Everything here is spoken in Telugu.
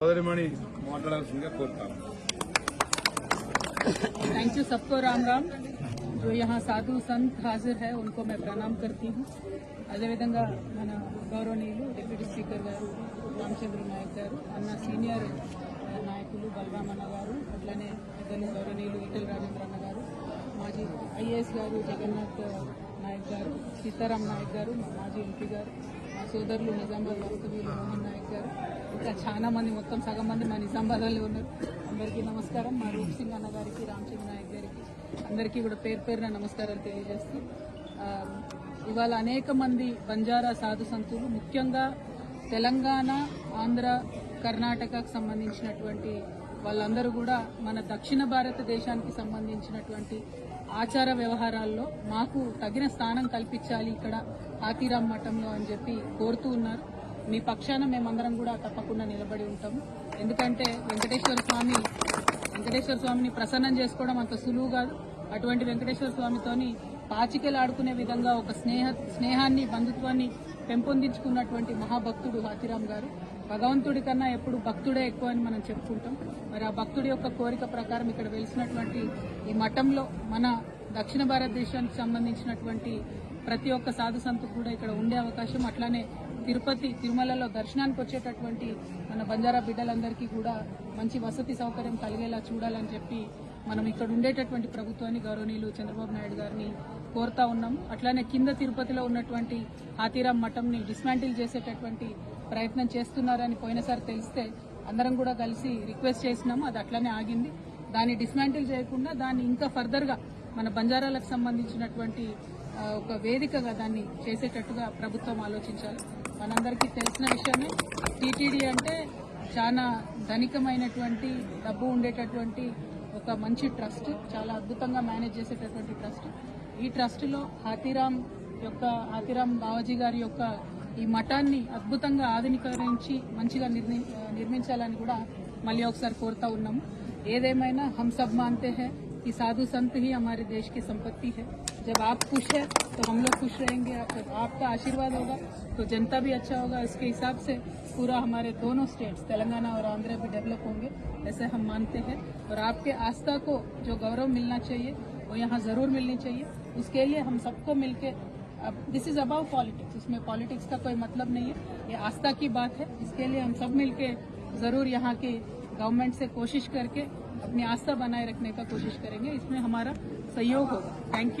సోదరిమణి మాట్లాడాల్సిందిగా కోరుతాను थैंक यू सबको राम राम जो यहाँ साधु संत हाजिर है उनको मैं प्रणाम करती हूँ అదేవిధంగా మన గౌరవనీయులు డిప్యూటీ స్పీకర్ గారు రామచంద్ర నాయక్ గారు అన్న సీనియర్ ఆ, నాయకులు బలరామన్న గారు అట్లనే పెద్దలు గౌరవనీయులు ఈటల రాజేంద్ర అన్న గారు మాజీ ఐఏఎస్ గారు జగన్నాథ్ నాయక్ గారు సీతారాం నాయక్ గారు మా మాజీ ఎంపీ గారు మా సోదరులు నిజామాబాద్ వాస్తవ్యులు మోహన్ నాయక్ గారు. ఇంకా చాలా మంది మొత్తం సగం మంది మా నిజామాబాద్లో ఉన్నారు. అందరికీ నమస్కారం. మా రూప్ సింగ్ అన్న గారికి రామచంద్ర నాయక్ గారికి అందరికీ కూడా పేరు పేరున నమస్కారాలు తెలియజేస్తూ ఇవాళ అనేక మంది బంజారా సాధు సంతులు ముఖ్యంగా తెలంగాణ ఆంధ్ర కర్ణాటకకు సంబంధించినటువంటి వాళ్ళందరూ కూడా మన దక్షిణ భారతదేశానికి సంబంధించినటువంటి ఆచార వ్యవహారాల్లో మాకు తగిన స్థానం కల్పించాలి ఇక్కడ హాతీరామ్ మఠంలో అని చెప్పి కోరుతూ ఉన్నారు. మీ పక్షాన మేమందరం కూడా తప్పకుండా నిలబడి ఉంటాము ఎందుకంటే వెంకటేశ్వర స్వామి వెంకటేశ్వర స్వామిని ప్రసన్నం చేసుకోవడం అంత సులువు కాదు. అటువంటి వెంకటేశ్వర స్వామితోని పాచికలు ఆడుకునే విధంగా ఒక స్నేహ స్నేహాన్ని బంధుత్వాన్ని పెంపొందించుకున్నటువంటి మహాభక్తుడు హాతిరామ్ గారు. భగవంతుడి కన్నా ఎప్పుడు భక్తుడే ఎక్కువ అని మనం చెప్పుకుంటాం. మరి ఆ భక్తుడి యొక్క కోరిక ప్రకారం ఇక్కడ వెలిసినటువంటి ఈ మఠంలో మన దక్షిణ భారతదేశానికి సంబంధించినటువంటి ప్రతి ఒక్క సాధు సంతకు కూడా ఇక్కడ ఉండే అవకాశం. అట్లానే తిరుపతి తిరుమలలో దర్శనానికి వచ్చేటటువంటి మన బంజారా బిడ్డలందరికీ కూడా మంచి వసతి సౌకర్యం కలిగేలా చూడాలని చెప్పి మనం ఇక్కడ ఉండేటటువంటి ప్రభుత్వాన్ని గౌరవనీయులు చంద్రబాబు నాయుడు గారిని కోరుతా ఉన్నాం. అట్లానే కింద తిరుపతిలో ఉన్నటువంటి హాతీరామ్ మఠంని డిస్మాంటిల్ చేసేటటువంటి ప్రయత్నం చేస్తున్నారని పోయినసారి తెలిస్తే అందరం కూడా కలిసి రిక్వెస్ట్ చేసినాము. అది అట్లానే ఆగింది. దాన్ని డిస్మాంటిల్ చేయకుండా దాన్ని ఇంకా ఫర్దర్గా మన బంజారాలకు సంబంధించినటువంటి ఒక వేదికగా దాన్ని చేసేటట్టుగా ప్రభుత్వం ఆలోచించాలి. మనందరికీ తెలిసిన విషయమే టీటీడీ అంటే చాలా ధనికమైనటువంటి డబ్బు ఉండేటటువంటి ఒక మంచి ట్రస్ట్ చాలా అద్భుతంగా మేనేజ్ చేసేటటువంటి ట్రస్ట్. ट्रस्ट हाथीराम हाथीराम యొక్క गार मठा अद्भुत आधुनिक मंत्री निर्मित అద్భుతంగా ఆధునీకరించి उन्म हम सब मानते हैं कि साधु संत ही हमारे देश की संपत्ति है जब आप खुश है तो हम लोग खुश रहेंगे आपका आशीर्वाद होगा तो जनता भी अच्छा होगा इसके हिसाब से पूरा हमारे दोनों स्टेट्स तेलंगाना और आंध्र भी डेवलप होंगे ऐसे हम मानते हैं और आपके आस्था को जो गौरव मिलना चाहिए वो यहाँ ज़रूर मिलनी चाहिए। उसके लिए हम सबको मिलके अब दिस इज़ अबाउ पॉलिटिक्स इसमें पॉलिटिक्स का कोई मतलब नहीं है। ये आस्था की बात है। इसके लिए हम सब मिलके ज़रूर यहाँ के गवर्नमेंट से कोशिश करके अपनी आस्था बनाए रखने का कोशिश करेंगे। इसमें हमारा सहयोग होगा। Thank you